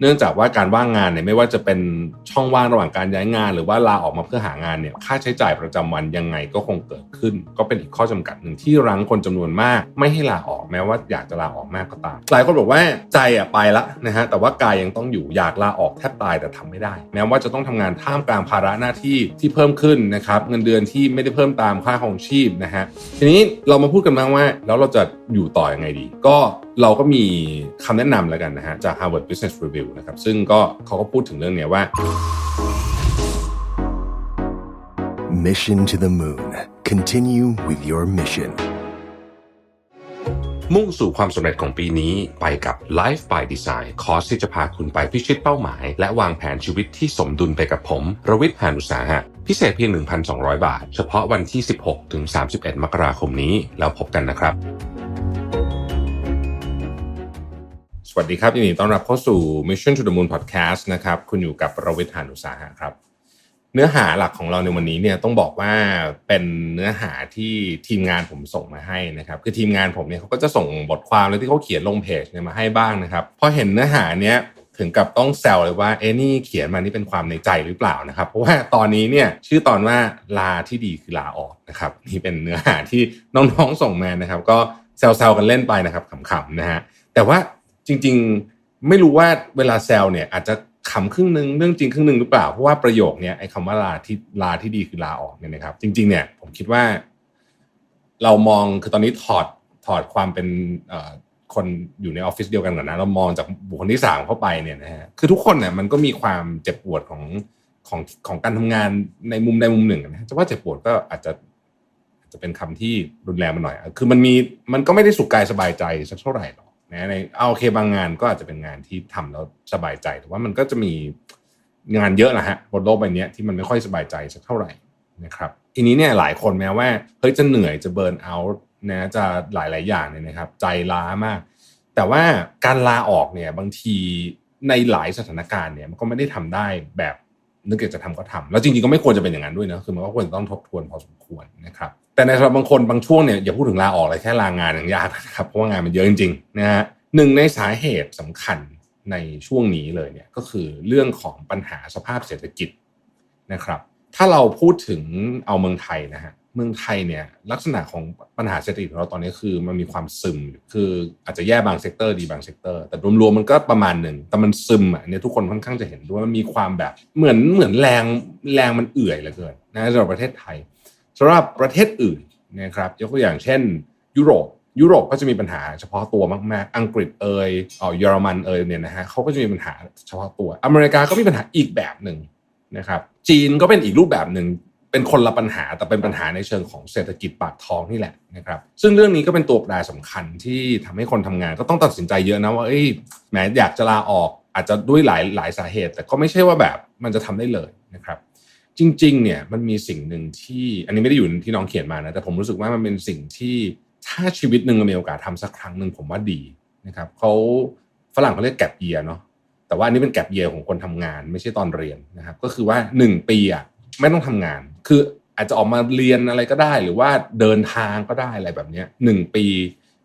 เนื่องจากว่าการว่างงานเนี่ยไม่ว่าจะเป็นช่องว่างระหว่างการย้ายงาน หรือว่าลาออกมาเพื่อหางานเนี่ยค่าใช้จ่ายประจำวันยังไงก็คงเกิดขึ้น ก็เป็นอีกข้อจำกัดหนึ่งที่รั้งคนจำนวนมาก ไม่ให้ลาออกแม้ว่าอยากจะลาออกมากก็ตามหลายคนบอกว่าใจอะไปละนะฮะแต่ว่ากายยังต้องอยู่อยากลาออกแทบตายแต่ทำไม่ได้ แม้ว่าจะต้องทำงานท่ามกลางภาระหน้าที่ที่เพิ่มขึ้นนะครับเงินเดือนที่ไม่ได้เพิ่มตามค่าของชีพนะฮะทีนี้เรามาพูดกันบ้างว่าแล้วเราจะอยู่ต่อยังไงดี ก็ เราก็มีคำแนะนำแล้วกันนะฮะจาก Harvard Business Review นะครับซึ่งก็เขาก็พูดถึงเรื่องเนี้ยว่า Mission to the Moon. Continue with your mission. มุ่งสู่ความสำเร็จของปีนี้ไปกับ Life by Design คอร์สที่จะพาคุณไปพิชิตเป้าหมาย และวางแผนชีวิตที่สมดุลไปกับผม รวิทย์หานุสาหะ พิเศษเพียง 1,200 บาท เฉพาะวันที่ 16 ถึง 31 มกราคมนี้ แล้วพบกันนะครับ วัสดีครับยินดีต้อนรับเข้าสู่ Mission to the Moon Podcast นะครับ คุณอยู่กับระวิทย์หานุสาหะครับ เนื้อหาหลักของเราในวันนี้เนี่ยต้องบอกว่าเป็นเนื้อหาที่ทีมงานผมส่งมาให้นะครับ คือทีมงานผมเนี่ยเขาก็จะส่งบทความเลยที่เขาเขียนลงเพจเนี่ยมาให้บ้างนะครับพอเห็นเนื้อหาเนี้ยถึงกับต้องแซวเลยว่าเอ๊ะนี่เขียนมานี่เป็นความในใจหรือเปล่านะครับ เพราะว่าตอนนี้เนี่ยชื่อตอนว่าลาที่ดีคือลาออกนะครับ นี่เป็นเนื้อหาที่น้องๆส่งมานะครับ ก็แซวๆกันเล่นไปนะครับขำๆนะฮะแต่ว่า จริง ๆไม่รู้ว่าเวลาแซวเนี่ยอาจจะขำครึ่งหนึ่งเรื่องจริงครึ่งหนึ่งหรือเปล่าเพราะว่าประโยคเนี้ยไอ้คำว่าลาที่ลาที่ดีคือลาออกเนี่ยนะครับ จริง ๆ เนี่ยผมคิดว่า เรามองคือตอนนี้ถอดถอดความเป็นคนอยู่ในออฟฟิศเดียวกันก่อนนะเรามองจากบุคคลที่สามเข้าไปเนี่ยนะฮะคือทุกคนเนี่ยมันก็มีความเจ็บปวดของของของการทำงานในมุมใดมุมหนึ่งนะจะว่าเจ็บปวดก็อาจจะอาจจะเป็นคำที่รุนแรงมาหน่อย คือมันมีมันก็ไม่ได้สุขกายสบายใจสักเท่าไหร่หรอก นะในเอาโอเคบางงานก็อาจจะเป็นงานที่ทำแล้วสบายใจแต่ว่ามันก็จะมีงานเยอะนะฮะบนโลกใบนี้ที่มันไม่ค่อยสบายใจสักเท่าไหร่นะครับทีนี้เนี่ยหลายคนแม้ว่าเฮ้ยจะเหนื่อยจะเบิร์นเอาท์นะจะหลาย ๆ อย่างเนี่ยนะครับ ใจล้ามาก แต่ว่าการลาออกเนี่ยบางทีในหลายสถานการณ์เนี่ยมันก็ไม่ได้ทำได้แบบ นึกอยากจะทำก็ทำแล้วจริงๆก็ไม่ควรจะเป็นอย่างนั้นด้วยนะคือมันก็ควรต้องทบทวนพอสมควรนะครับแต่ในสำหรับบางคนบางช่วงเนี่ยอย่าพูดถึงลาออกเลยแค่ลางานอย่างยากนะครับเพราะว่างานมันเยอะจริงๆนะฮะหนึ่งในสาเหตุสำคัญในช่วงนี้เลยเนี่ยก็คือเรื่องของปัญหาสภาพเศรษฐกิจนะครับ ถ้าเราพูดถึงเอาเมืองไทยนะฮะ เมืองไทยเนี่ยลักษณะของปัญหาเศรษฐกิจของเราตอนนี้คือมันมีความซึมคืออาจจะแย่บางเซกเตอร์ดีบางเซกเตอร์แต่รวมๆมันก็ประมาณหนึ่งแต่มันซึมอะเนี่ยทุกคนค่อนข้างจะเห็นด้วยมันมีความแบบเหมือนเหมือนแรงแรงมันเอื่อยเหลือเกินนะสำหรับประเทศไทยสำหรับประเทศอื่นนะครับยกตัวอย่างเช่น ยุโรปยุโรปก็จะมีปัญหาเฉพาะตัวมากๆ อังกฤษเอยอ่อเยอรมันเอยเนี่ยนะฮะเขาก็จะมีปัญหาเฉพาะตัว อเมริกาก็มีปัญหาอีกแบบหนึ่งนะครับจีนก็เป็นอีกรูปแบบหนึ่ง เป็นคนละปัญหาแต่เป็นปัญหาในเชิงของเศรษฐกิจปากท้องนี่แหละนะครับซึ่งเรื่องนี้ก็เป็นตัวแปรสำคัญที่ทำให้คนทำงานก็ต้องตัดสินใจเยอะนะว่าเอ้ยแหมอยากจะลาออกอาจจะด้วยหลายหลายสาเหตุ แต่ก็ไม่ใช่ว่าแบบมันจะทำได้เลยนะครับ จริง ๆ เนี่ยมันมีสิ่งหนึ่งที่อันนี้ไม่ได้อยู่ที่น้องเขียนมานะแต่ผมรู้สึกว่ามันเป็นสิ่งที่ถ้าชีวิตหนึ่งเรามีโอกาสทำสักครั้งหนึ่งผมว่าดีนะครับเขาฝรั่งเขาเรียกแก p เยียเนาะแต่ว่าอันนี้เป็นแก p เยียของคนทำงาน ไม่ใช่ตอนเรียนนะครับ ก็คือว่า 1 ปีอะไม่ต้องทำงาน คืออาจจะออกมาเรียนอะไรก็ได้ หรือว่าเดินทางก็ได้อะไรแบบนี้หนึ่งปี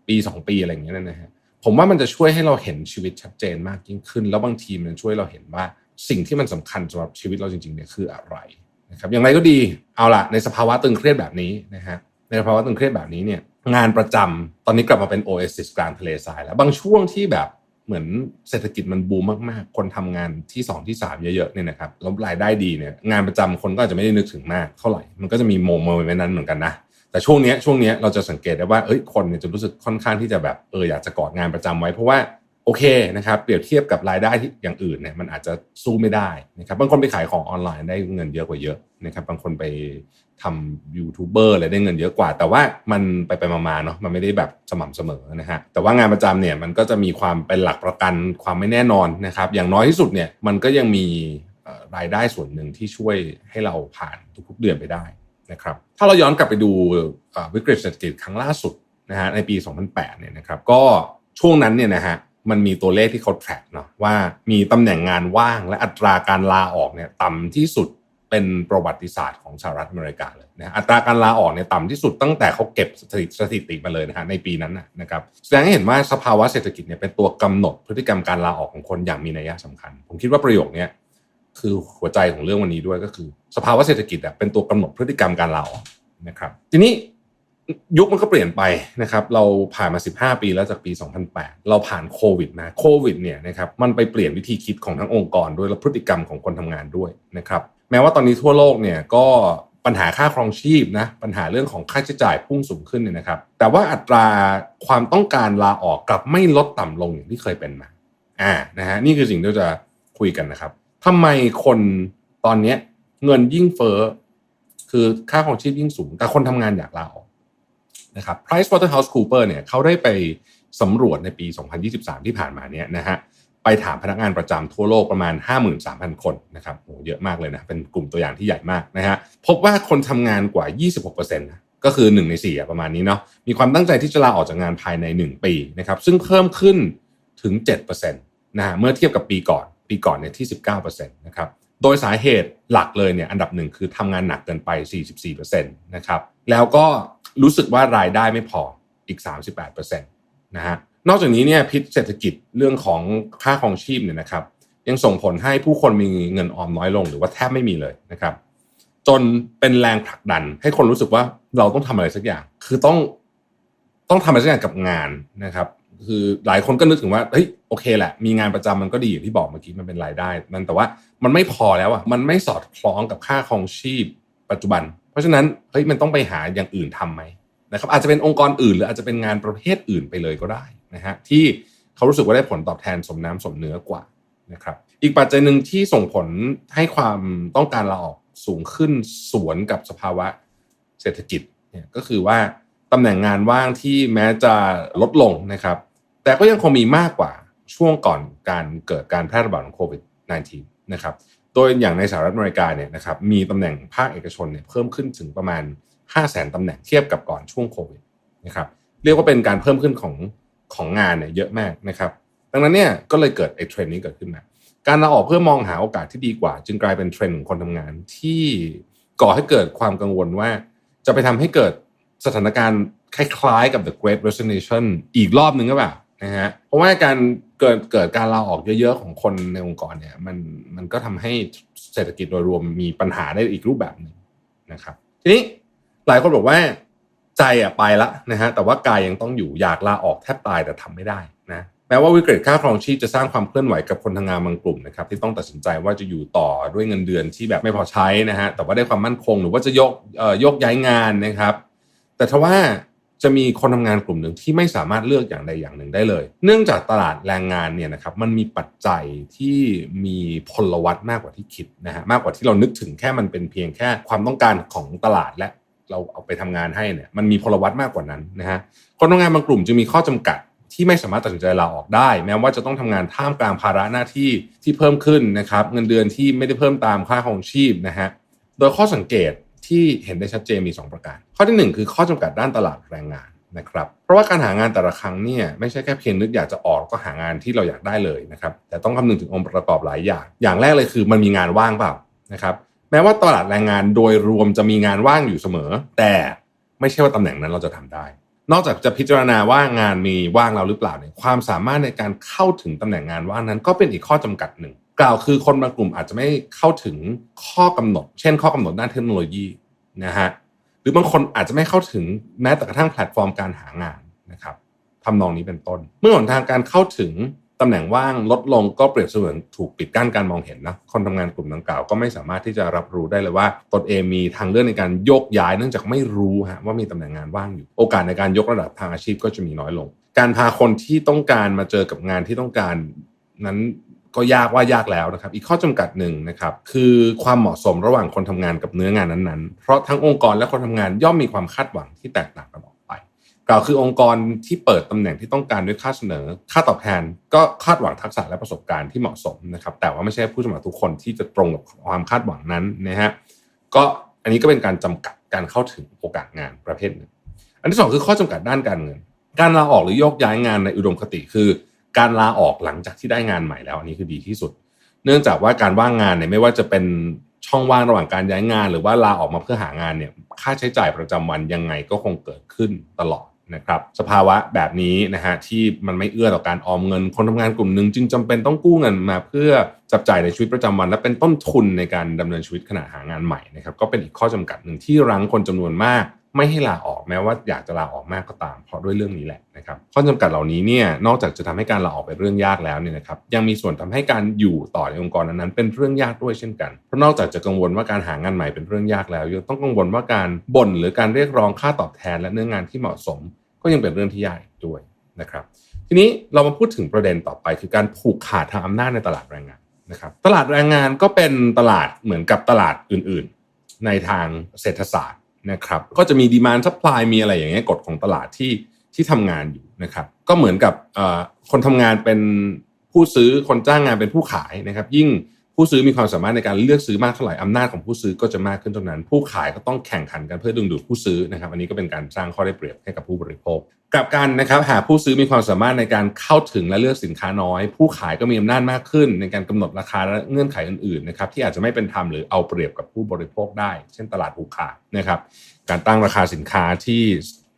ปี2ปีอะไรอย่างเงี้ยนะฮะผมว่ามันจะช่วยให้เราเห็นชีวิตชัดเจนมากยิ่งขึ้น แล้วบางทีมันช่วยเราเห็นว่าสิ่งที่มันสำคัญสำหรับชีวิตเราจริงๆเนี่ยคืออะไรนะครับอย่างไรก็ดีเอาล่ะในสภาวะตึงเครียดแบบนี้นะฮะในสภาวะตึงเครียดแบบนี้เนี่ยงานประจำตอนนี้กลับมาเป็น Oasis กลางทะเลทรายแล้วบางช่วงที่แบบ เหมือนเศรษฐกิจมันบูมมากๆ คนทำงานที่ 2 ที่ 3 เยอะๆเนี่ยนะครับแล้วรายได้ดีเนี่ยงานประจำคนก็อาจจะไม่ได้นึกถึงมากเท่าไหร่มันก็จะมีโมเมนต์นั้นเหมือนกันนะแต่ช่วงนี้ช่วงนี้เราจะสังเกตได้ว่าเอ้ยคนเนี่ยจะรู้สึกค่อนข้างที่จะแบบเอออยากจะกอดงานประจำไว้เพราะว่า โอเคนะครับเปรียบเทียบกับรายได้ที่อย่างอื่นเนี่ยมันอาจจะสู้ไม่ได้นะครับบางคนไปขายของออนไลน์ได้เงินเยอะกว่าเยอะนะครับบางคนไปทำยูทูบเบอร์อะไรได้เงินเยอะกว่า แต่ว่ามันไปไปมาๆเนาะมันไม่ได้แบบสม่ำเสมอนะฮะแต่ว่างานประจำเนี่ยมันก็จะมีความเป็นหลักประกันความไม่แน่นอนนะครับอย่างน้อยที่สุดเนี่ยมันก็ยังมีรายได้ส่วนหนึ่งที่ช่วยให้เราผ่านทุกๆเดือนไปได้นะครับถ้าเราย้อนกลับไปดูวิกฤตเศรษฐกิจครั้งล่าสุดนะฮะในปี 2008เนี่ยนะครับก็ช่วงนั้นเนี่ยนะฮะ มันมีตัวเลขที่เขา track เนาะว่ามีตำแหน่งงานว่างและอัตราการลาออกเนี่ยต่ำที่สุดเป็นประวัติศาสตร์ของสหรัฐอเมริกาเลยนะอัตราการลาออกเนี่ยต่ำที่สุดตั้งแต่เขาเก็บสถิติสถติมาเลยนะฮะในปีนั้นนะครับแสดงให้เห็นว่าสภาวะเศรษฐกิจเนี่ยเป็นตัวกำหนดพฤติกรรมการลาออกของคนอย่างมีนัยสำคัญ ผมคิดว่าประโยคนี้คือหัวใจของเรื่องวันนี้ด้วยก็คือ สภาวะเศรษฐกิจอะเป็นตัวกำหนดพฤติกรรมการลาออกนะครับ ทีนี้ ยุคมันก็เปลี่ยนไปนะครับ เราผ่านมา 15 ปีแล้วจากปี 2008 เราผ่านโควิดมาโควิดเนี่ยนะครับมันไปเปลี่ยนวิธีคิดของทั้งองค์กรด้วยและพฤติกรรมของคนทำงานด้วยนะครับแม้ว่าตอนนี้ทั่วโลกเนี่ยก็ปัญหาค่าครองชีพนะปัญหาเรื่องของค่าใช้จ่ายพุ่งสูงขึ้นเนี่ยนะครับ แต่ว่าอัตราความต้องการลาออกกลับไม่ลดต่ำลงอย่างที่เคยเป็นมาอ่านะฮะนี่คือสิ่งที่จะคุยกันนะครับทำไมคนตอนเนี้ยเงินยิ่งเฟ้อคือค่าครองชีพยิ่งสูง แต่คนทำงานอยากลาออก นะครับ PricewaterhouseCoopers เนี่ยเขาได้ไปสำรวจในปี 2023 ที่ผ่านมาเนี่ยนะฮะไปถามพนักงานประจำทั่วโลกประมาณ 53,000 คนนะครับโหเยอะมากเลยนะเป็นกลุ่มตัวอย่างที่ใหญ่มากนะฮะพบว่าคนทำงานกว่า 26%นะก็คือ 1 ใน 4 ประมาณนี้เนาะมีความตั้งใจที่จะลาออกจากงานภายใน 1 ปีนะครับซึ่งเพิ่มขึ้นถึง7%นะฮะเมื่อเทียบกับปีก่อน ปีก่อนเนี่ยที่ 19%นะครับโดยสาเหตุหลักเลยเนี่ยอันดับหนึ่งคือทำงานหนักเกินไป 44%นะครับแล้วก็ รู้สึกว่ารายได้ไม่พออีก 38%นะฮะนอกจากนี้เนี่ยพิษเศรษฐกิจเรื่องของค่าครองชีพเนี่ยนะครับ ยังส่งผลให้ผู้คนมีเงินออมน้อยลง หรือว่าแทบไม่มีเลยนะครับ จนเป็นแรงผลักดัน ให้คนรู้สึกว่าเราต้องทำอะไรสักอย่าง คือต้องต้องทำอะไรสักอย่างกับงานนะครับ คือหลายคนก็นึกถึงว่าเฮ้ยโอเคแหละ มีงานประจำมันก็ดีอย่างที่บอกเมื่อกี้มันเป็นรายได้ มันแต่ว่ามันไม่พอแล้วอะมันไม่สอดคล้องกับค่าครองชีพปัจจุบัน ราะฉะนั้นเฮ้ยมันต้องไปหาอย่างอื่นทำไหมนะครับอาจจะเป็นองค์กรอื่น หรืออาจจะเป็นงานประเภทอื่นไปเลยก็ได้นะฮะที่เขารู้สึกว่าได้ผลตอบแทนสมน้ำสมเนื้อกว่านะครับอีกปัจจัยหนึ่งที่ส่งผลให้ความต้องการลาออกสูงขึ้นสวนกับสภาวะเศรษฐกิจเนี่ยก็คือว่าตำแหน่งงานว่างที่แม้จะลดลงนะครับ แต่ก็ยังคงมีมากกว่าช่วงก่อนการเกิดการแพร่ระบาดของโควิด -19 นะครับ โดยอย่างในสหรัฐอเมริกาเนี่ยนะครับมีตำแหน่งภาคเอกชนเนี่ยเพิ่มขึ้นถึงประมาณ 5 0 0แสนตำแหน่งเทียบกับก่อนช่วงโควิดนะครับเรียกว่าเป็นการเพิ่มขึ้นของของงานเนี่ยเยอะมากนะครับดังนั้นเนี่ยก็เลยเกิดไอ้เทรนด์นี้เกิดขึ้นมาการลาออกเพื่อมองหาโอกาสที่ดีกว่า จึงกลายเป็นเทรนด์ของคนทำงาน ที่ก่อให้เกิดความกังวลว่า จะไปทำให้เกิดสถานการณ์คล้ายๆกับ the Great Resignation อีกรอบหนึ่งก็แบบ นะฮะเพราะว่าการเกิดเกิดการลาออกเยอะๆของคนในองค์กรเนี่ยมันมันก็ทำให้เศรษฐกิจโดยรวมมีปัญหาได้อีกรูปแบบหนึ่งนะครับ ทีนี้หลายคนบอกว่าใจอะไปละนะฮะแต่ว่ากายยังต้องอยู่อยากลาออกแทบตายแต่ทำไม่ได้นะแม้ว่าวิกฤตค่าครองชีพจะสร้างความเคลื่อนไหวกับคนทำงานบางกลุ่มนะครับที่ต้องตัดสินใจว่าจะอยู่ต่อด้วยเงินเดือนที่แบบไม่พอใช้นะฮะแต่ว่าได้ความมั่นคงหรือว่าจะยกเอ่อยกย้ายงานนะครับ แต่ทว่า จะมีคนทำงานกลุ่มหนึ่งที่ไม่สามารถเลือกอย่างใดอย่างหนึ่งได้เลย เนื่องจากตลาดแรงงานเนี่ยนะครับมันมีปัจจัยที่มีพลวัตมากกว่าที่คิดนะฮะมากกว่าที่เรานึกถึงแค่มันเป็นเพียงแค่ความต้องการของตลาดและเราเอาไปทำงานให้เนี่ยมันมีพลวัตมากกว่านั้นนะฮะคนทำงานบางกลุ่มจึงมีข้อจำกัดที่ไม่สามารถตัดสินใจลาออกได้ แม้ว่าจะต้องทำงานท่ามกลางภาระหน้าที่ที่เพิ่มขึ้นนะครับเงินเดือนที่ไม่ได้เพิ่มตามค่าครองชีพนะฮะโดยข้อสังเกต ที่เห็นได้ชัดเจนมี 2 ประการ ข้อที่ 1 คือข้อจำกัดด้านตลาดแรงงานนะครับเพราะว่าการหางานแต่ละครั้งเนี่ยไม่ใช่แค่เพียงนึกอยากจะออกก็หางานที่เราอยากได้เลยนะครับแต่ต้องคำนึงถึงองค์ประกอบหลายอย่าง อย่างแรกเลยคือมันมีงานว่างเปล่านะครับแม้ว่าตลาดแรงงานโดยรวมจะมีงานว่างอยู่เสมอ แต่ไม่ใช่ว่าตำแหน่งนั้นเราจะทำได้ นอกจากจะพิจารณาว่างานมีว่างเราหรือเปล่าเนี่ยความสามารถในการเข้าถึงตำแหน่งงานว่างนั้น ก็เป็นอีกข้อจำกัดหนึ่ง กล่าวคือคนบางกลุ่มอาจจะไม่เข้าถึงข้อกำหนด เช่น ข้อกำหนดด้านเทคโนโลยีนะฮะหรือบางคนอาจจะไม่เข้าถึงแม้แต่กระทั่งแพลตฟอร์มการหางานนะครับทำนองนี้เป็นต้น เมื่อหนทางการเข้าถึงตำแหน่งว่างลดลงก็เปรียบเสมือนถูกปิดกั้นการมองเห็นนะคนทำงานกลุ่มดังกล่าวก็ไม่สามารถที่จะรับรู้ได้เลยว่าตนเองมีทางเลือกในการโยกย้ายเนื่องจากไม่รู้ฮะว่ามีตำแหน่งงานว่างอยู่ โอกาสในการยกระดับทางอาชีพก็จะมีน้อยลง การพาคนที่ต้องการมาเจอกับงานที่ต้องการนั้น ก็ยากว่ายากแล้วนะครับ อีกข้อจำกัดหนึ่งนะครับ คือความเหมาะสมระหว่างคนทำงานกับเนื้องานนั้นๆ เพราะทั้งองค์กรและคนทำงานย่อมมีความคาดหวังที่แตกต่างกันออกไปกล่าวคือองค์กรที่เปิดตำแหน่งที่ต้องการด้วยค่าเสนอ ค่าตอบแทน ก็คาดหวังทักษะและประสบการณ์ที่เหมาะสมนะครับ แต่ว่าไม่ใช่ผู้สมัครทุกคนที่จะตรงกับความคาดหวังนั้นนะฮะก็อันนี้ก็เป็นการจำกัดการเข้าถึงโอกาสงานประเภทหนึ่งอันที่สองคือข้อจำกัดด้านการเงิน การลาออกหรือโยกย้ายงานในอุดมคติคือ การลาออกหลังจากที่ได้งานใหม่แล้ว อันนี้คือดีที่สุด เนื่องจากว่าการว่างงานเนี่ยไม่ว่าจะเป็นช่องว่างระหว่างการย้ายงาน หรือว่าลาออกมาเพื่อหางานเนี่ยค่าใช้จ่ายประจำวันยังไงก็คงเกิดขึ้นตลอดนะครับสภาวะแบบนี้นะฮะที่มันไม่เอื้อต่อการออมเงิน คนทำงานกลุ่มหนึ่งจึงจำเป็นต้องกู้เงินมาเพื่อจับจ่ายในชีวิตประจำวัน และเป็นต้นทุนในการดำเนินชีวิตขณะหางานใหม่นะครับก็เป็นอีกข้อจำกัดหนึ่งที่รั้งคนจำนวนมาก ไม่ให้ลาออกแม้ว่าอยากจะลาออกมากก็ตาม เพราะด้วยเรื่องนี้แหละนะครับข้อจำกัดเหล่านี้เนี่ยนอกจากจะทำให้การลาออกเป็นเรื่องยากแล้วเนี่ยนะครับยังมีส่วนทำให้การอยู่ต่อในองค์กรนั้นๆเป็นเรื่องยากด้วยเช่นกันเพราะนอกจากจะกังวลว่าการหางานใหม่เป็นเรื่องยากแล้วยังต้องกังวลว่าการบ่นหรือการเรียกร้องค่าตอบแทน และเนื้องานที่เหมาะสม ก็ยังเป็นเรื่องที่ยากด้วยนะครับ ทีนี้เรามาพูดถึงประเด็นต่อไป คือการผูกขาดทางอำนาจในตลาดแรงงานนะครับตลาดแรงงานก็เป็นตลาดเหมือนกับตลาดอื่น ๆ ในทางเศรษฐศาสตร์ นะครับก็จะมีดีมานซัพพลายมีอะไรอย่างเงี้ยกฎของตลาดที่ที่ทำงานอยู่นะครับ ก็เหมือนกับคนทำงานเป็นผู้ซื้อคนจ้างงานเป็นผู้ขายนะครับ ยิ่งผู้ซื้อมีความสามารถในการเลือกซื้อมากเท่าไหร่อำนาจของผู้ซื้อก็จะมากขึ้นเท่านั้น ผู้ขายก็ต้องแข่งขันกันเพื่อดึงดูดผู้ซื้อนะครับ อันนี้ก็เป็นการสร้างข้อได้เปรียบให้กับผู้บริโภค กลับกันนะครับหากผู้ซื้อมีความสามารถในการเข้าถึงและเลือกสินค้าน้อย ผู้ขายก็มีอำนาจมากขึ้น ในการกำหนดราคาและเงื่อนไขอื่นๆนะครับที่อาจจะไม่เป็นธรรมหรือเอาเปรียบกับผู้บริโภคได้ เช่นตลาดผูกขาดนะครับการตั้งราคาสินค้าที่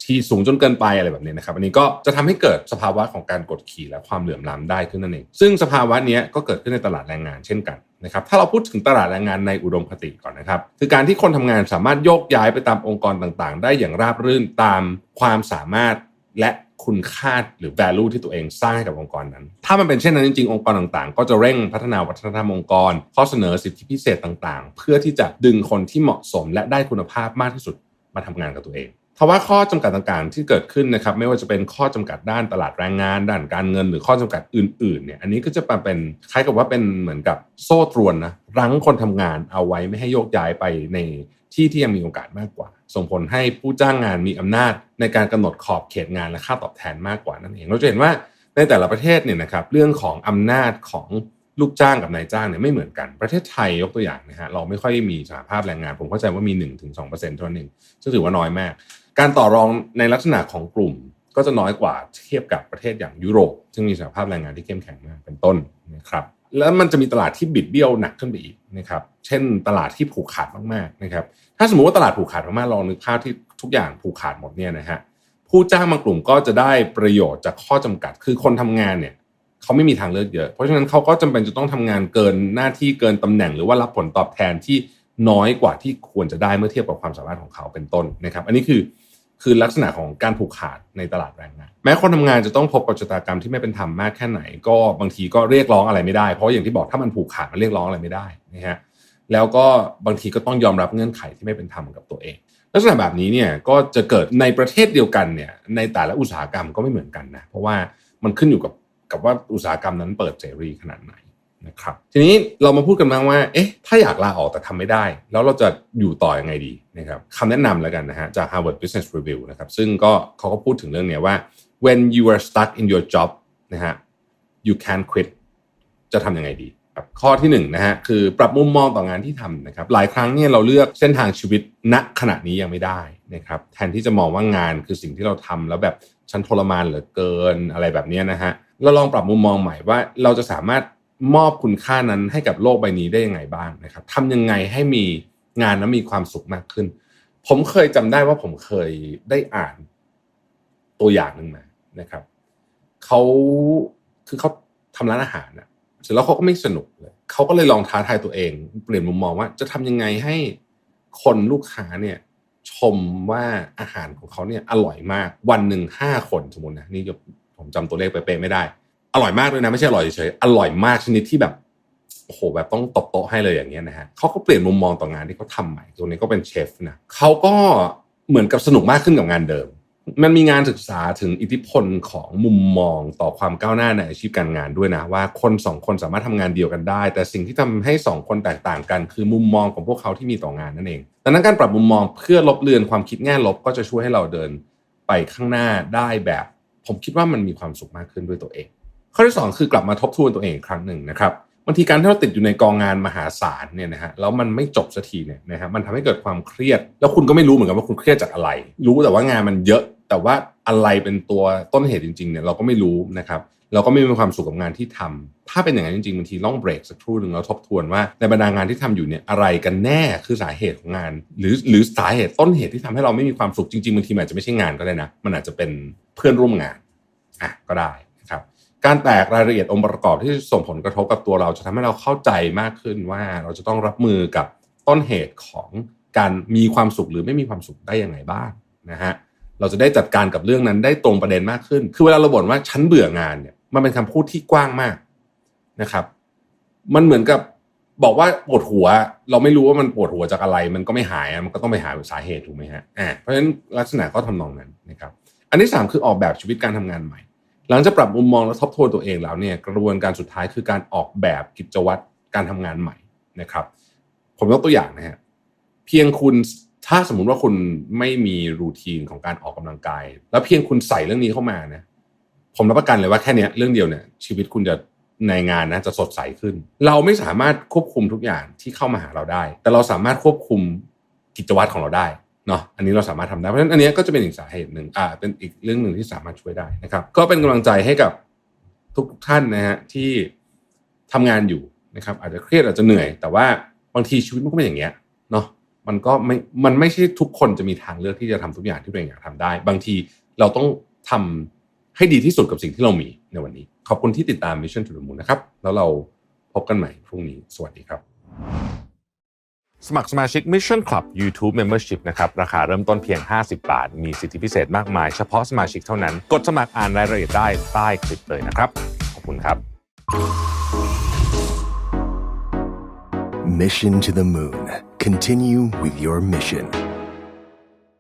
ที่สูงจนเกินไปอะไรแบบนี้นะครับอันนี้ก็จะทำให้เกิดสภาวะของการกดขี่และความเหลื่อมล้าได้ขึ้นนั่นเองซึ่งสภาวะนี้ก็เกิดขึ้นในตลาดแรงงานเช่นกันนะครับถ้าเราพูดถึงตลาดแรงงานในอุดมคติก่อนนะครับคือการที่คนทำงานสามารถโยกย้ายไปตามองค์กรต่างๆ ได้อย่างราบรื่นตามความสามารถ และคุณค่าหรือ value ที่ตัวเองสร้างให้กับองค์กรนั้น ถ้ามันเป็นเช่นนั้นจริงๆ องค์กรต่างๆ ก็จะเร่งพัฒนาวัฒนธรรมองค์กร ข้อเสนอสิทธิพิเศษต่างๆ เพื่อที่จะดึงคนที่เหมาะสมและได้คุณภาพมากที่สุดมาทำงานกับตัวเองภาวะข้อจำกัดต่างๆ ที่เกิดขึ้นนะครับไม่ว่าจะเป็นข้อจำกัดด้านตลาดแรงงาน ด้านการเงิน หรือข้อจำกัดอื่นๆเนี่ยอันนี้ก็จะเป็นคล้ายกับว่าเป็นเหมือนกับโซ่ตรวนนะรั้งคนทำงานเอาไว้ไม่ให้โยกย้ายไปใน ที่ที่ยังมีโอกาสมากกว่า ส่งผลให้ผู้จ้างงานมีอำนาจในการกำหนดขอบเขตงานและค่าตอบแทนมากกว่านั่นเอง เราจะเห็นว่าในแต่ละประเทศเนี่ยนะครับเรื่องของอำนาจของลูกจ้างกับนายจ้างเนี่ยไม่เหมือนกัน ประเทศไทยยกตัวอย่างนะฮะเราไม่ค่อยมีสหภาพแรงงาน ผมเข้าใจว่ามี 1-2%เท่านั้นเองซึ่งถือว่าน้อยมาก การต่อรองในลักษณะของกลุ่มก็จะน้อยกว่าเทียบกับประเทศอย่างยุโรป ซึ่งมีสภาพแรงงานที่เข้มแข็งมากเป็นต้นนะครับ แล้วมันจะมีตลาดที่บิดเบี้ยวหนักขึ้นไปอีกนะครับเช่นตลาดที่ผูกขาดมากๆนะครับถ้าสมมติว่าตลาดผูกขาดมากๆลองนึกภาพที่ทุกอย่างผูกขาดหมดเนี่ยนะฮะผู้จ้างบางกลุ่มก็จะได้ประโยชน์จากข้อจำกัด คือคนทำงานเนี่ยเขาไม่มีทางเลือกเยอะ เพราะฉะนั้นเขาก็จำเป็นจะต้องทำงานเกินหน้าที่เกินตำแหน่ง หรือว่ารับผลตอบแทนที่น้อยกว่าที่ควรจะได้เมื่อเทียบกับความสามารถของเขาเป็นต้นนะครับ อันนี้คือ คือลักษณะของการผูกขาดในตลาดแรงงาน แม้คนทำงานจะต้องพบกับชะตากรรมที่ไม่เป็นธรรมมากแค่ไหน ก็บางทีก็เรียกร้องอะไรไม่ได้ เพราะอย่างที่บอกถ้ามันผูกขาดมันเรียกร้องอะไรไม่ได้นะฮะแล้วก็บางทีก็ต้องยอมรับเงื่อนไขที่ไม่เป็นธรรมกับตัวเอง ลักษณะแบบนี้เนี่ยก็จะเกิดในประเทศเดียวกันเนี่ยในแต่ละอุตสาหกรรมก็ไม่เหมือนกันนะเพราะว่ามันขึ้นอยู่กับกับว่าอุตสาหกรรมนั้นเปิดเสรีขนาดไหน นะครับทีนี้เรามาพูดกันบ้างว่าเอ๊ะถ้าอยากลาออกแต่ทำไม่ได้ แล้วเราจะอยู่ต่ออยังไงดีนะครับคำแนะนำแล้วกันนะฮะจาก Harvard Business Review นะครับซึ่งก็เขาก็พูดถึงเรื่องนี้ว่า when you are stuck in your job นะฮะ you can't quit จะทำยังไงดีครับข้อที่หนึ่งนะฮะคือปรับมุมมองต่องานที่ทำนะครับหลายครั้งเนี่ยเราเลือกเส้นทางชีวิตณขณะนี้ยังไม่ได้นะครับแทนที่จะมองว่างานคือสิ่งที่เราทำแล้วแบบฉันทรมานเหลือเกินอะไรแบบนี้นะฮะเราลองปรับมุมมองใหม่ว่าเราจะสามารถ มอบคุณค่านั้นให้กับโลกใบนี้ได้ยังไงบ้างนะครับทำยังไงให้มีงานนั้นมีความสุขมากขึ้น ผมเคยจำได้ว่าผมเคยได้อ่านตัวอย่างหนึ่งมานะครับเขาคือเขาทำร้านอาหารนะเสร็จแล้วเขาก็ไม่สนุกเลยเขาก็เลยลองท้าทายตัวเอง เปลี่ยนมุมมองว่า จะทำยังไงให้คนลูกค้าเนี่ย ชมว่าอาหารของเขาเนี่ยอร่อยมาก วันหนึ่งห้าคนสมมตินะนี่ผมจำตัวเลขไปเป๊ะไม่ได้ อร่อยมากเลยนะไม่ใช่อร่อยเฉยอร่อยมากชนิดที่แบบโอ้โหแบบต้องตบโต๊ะให้เลยอย่างเงี้ยนะฮะเขาก็เปลี่ยนมุมมองต่องานที่เขาทาใหม่ตัวนี้ก็เป็นเชฟนะเขาก็เหมือนกับสนุกมากขึ้นกับงานเดิม มันมีงานศึกษาถึงอิทธิพลของมุมมองต่อความก้าวหน้าในอาชีพการงานด้วยนะว่าคนสองคนสามารถทำงานเดียวกันได้ แต่สิ่งที่ทำให้สองคนแตกต่างกัน คือมุมมองของพวกเขาที่มีต่องานนั่นเองดังนั้นการปรับมุมมองเพื่อลบเลือนความคิดแง่ลบก็จะช่วยให้เราเดินไปข้างหน้าได้แบบ ผมคิดว่ามันมีความสุขมากขึ้นด้วยตัวเอง ข้อที่ 2 คือกลับมาทบทวนตัวเองครั้งหนึ่งนะครับบางทีการที่เราติดอยู่ในกองงานมหาศาลเนี่ยนะฮะแล้วมันไม่จบสักทีเนี่ยนะฮะมันทำให้เกิดความเครียด แล้วคุณก็ไม่รู้เหมือนกันว่าคุณเครียดจากอะไร รู้แต่ว่างานมันเยอะ แต่ว่าอะไรเป็นตัวต้นเหตุจริงๆเนี่ยเราก็ไม่รู้นะครับเราก็ไม่มีความสุขกับงานที่ทำถ้าเป็นอย่างนั้นจริงๆบางทีต้องเบรกสักครู่หนึ่งแล้วทบทวนว่าในบรรดางานที่ทำอยู่เนี่ยอะไรกันแน่คือสาเหตุของงาน หรือหรือสาเหตุต้นเหตุที่ทำให้เราไม่มีความสุขจริงๆบางทีอาจจะไม่ใช่งานก็ได้นะ มันอาจจะเป็นเพื่อนร่วมงานอะก็ได้ การแตกรายละเอียดองค์ประกอบที่ส่งผลกระทบกับตัวเราจะทำให้เราเข้าใจมากขึ้นว่าเราจะต้องรับมือกับต้นเหตุของการมีความสุขหรือไม่มีความสุขได้อยังไงบ้างนะฮะเราจะได้จัดการกับเรื่องนั้นได้ตรงประเด็นมากขึ้น คือเวลาเราบ่นว่าฉันเบื่องานเนี่ยมันเป็นคำพูดที่กว้างมากนะครับ มันเหมือนกับบอกว่าปวดหัว เราไม่รู้ว่ามันปวดหัวจากอะไร มันก็ไม่หายมันก็ต้องไปหาสาเหตุถูกไหมฮะอ่าเพราะฉะนั้นลักษณะก็ทำนองนั้นนะครับ อันที่สามคือออกแบบชีวิตการทำงานใหม่ หลังจากปรับมุมมองและทบทวนตัวเองแล้วเนี่ยกระบวนการสุดท้ายคือการออกแบบกิจวัตรการทำงานใหม่นะครับ ผมยกตัวอย่างนะฮะเพียงคุณถ้าสมมุติว่าคุณไม่มีรูทีนของการออกกำลังกาย แล้วเพียงคุณใส่เรื่องนี้เข้ามานะผมรับประกันเลยว่าแค่เนี้ยเรื่องเดียวเนี่ยชีวิตคุณจะในงานนะจะสดใสขึ้น เราไม่สามารถควบคุมทุกอย่างที่เข้ามาหาเราได้ แต่เราสามารถควบคุมกิจวัตรของเราได้ เนาะอันนี้เราสามารถทำได้เพราะฉะนั้นอันเนี้ยก็จะเป็นอีกสาเหตุหนึ่งอ่าเป็นอีกเรื่องหนึ่งที่สามารถช่วยได้นะครับ ก็เป็นกำลังใจให้กับทุกท่านนะฮะที่ทำงานอยู่นะครับ อาจจะเครียดอาจจะเหนื่อย แต่ว่าบางทีชีวิตมันก็เป็นอย่างเงี้ยเนาะมันก็ไม่มันไม่ใช่ทุกคนจะมีทางเลือกที่จะทำทุกอย่างที่ตัวเองอยากทำได้ บางทีเราต้องทำให้ดีที่สุดกับสิ่งที่เรามีในวันนี้ ขอบคุณที่ติดตาม Mission to the Moon นะครับ แล้วเราพบกันใหม่พรุ่งนี้ สวัสดีครับ สมัครสมาชิก Mission Club YouTube Membership นะครับ ราคาเริ่มต้นเพียง 50 บาท มีสิทธิพิเศษมากมาย เฉพาะสมาชิกเท่านั้น กดสมัครอ่านรายละเอียดได้ใต้คลิปเลยนะครับ ขอบคุณครับ Mission to the Moon. Continue with your mission.